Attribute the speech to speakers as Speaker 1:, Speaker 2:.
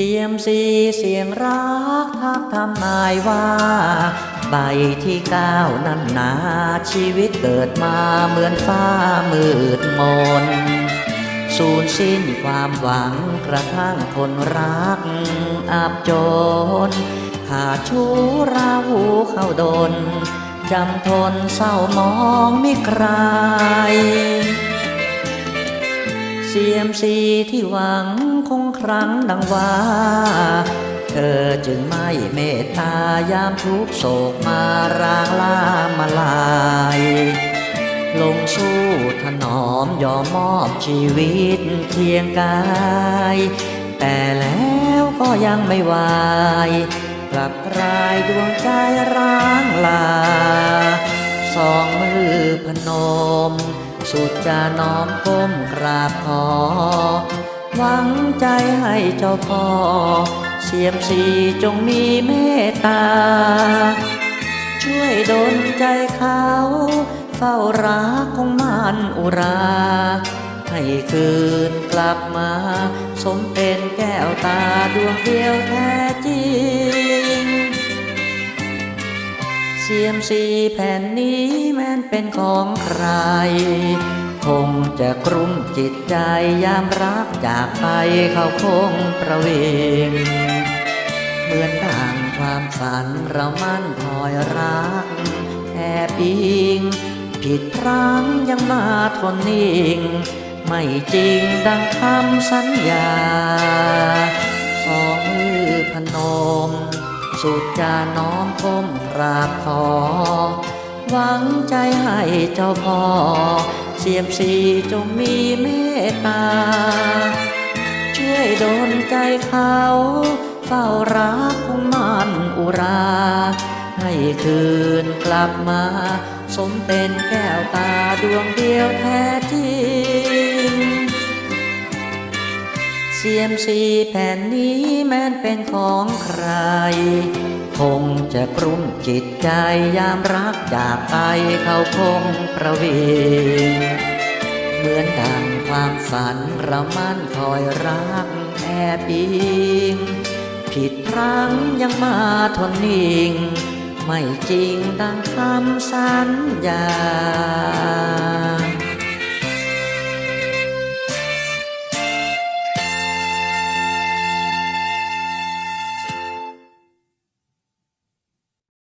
Speaker 1: ซียมซีเสียงรักทักทำนายว่า ใบที่ก้าวนั้นหนาชีวิตเกิดมาเหมือนฟ้ามืดมน สูญสิ้นความหวังกระทั่งคนรักอับจน ขาดชู้ราหูเข้าดน จำทนเศร้ามองมิใคร เสียมสีที่หวังคงครั้งดังว่า เธอจึงไม่เมตตายามทุกโศกมารางลามาลาย ลงสู้ถนอมยอมมอบชีวิตเคียงกาย แต่แล้วก็ยังไม่วายกลับกลายดวงใจร้างลา สองมือพนม สุดจะน้อมก้มกราบขอ หวังใจให้เจ้าพ่อเสียมสีจงมีเมตตา ช่วยดลใจเขา เฝ้ารักของมันอุรา ให้คืนกลับมา สมเป็นแก้วตาดวงเดียวแท้ เสียมสีแผ่นนี้แม้นเป็นของใคร คงจะกรุ้มจิตใจยามรักจากไปเขาคงประเวงเหมือนดังความฝันเรามั่นคอยรักแอบอิง ผิดพลั้งยังมาทนนิ่ง ไม่จริงดังคำสัญญา สองมือพนม สุดจะน้อมก้มกราบขอ หวังใจให้เจ้าพ่อ เสียมสีจงมีเมตตา ช่วยดลใจเขาเฝ้ารักขงมันอุรา ให้คืนกลับมา สมเป็นแก้วตาดวงเดียวแท้จริง เสียมสีแผ่นนี้แม้นเป็นของใคร คงจะกรุ้มจิตใจยามรักจากไปเขาคงประเวงเหมือนดังความฝันเรามั่นคอยรักแอบอิงผิดพลั้งยังมาทนนิ่ง ไม่จริงดังคำสัญญา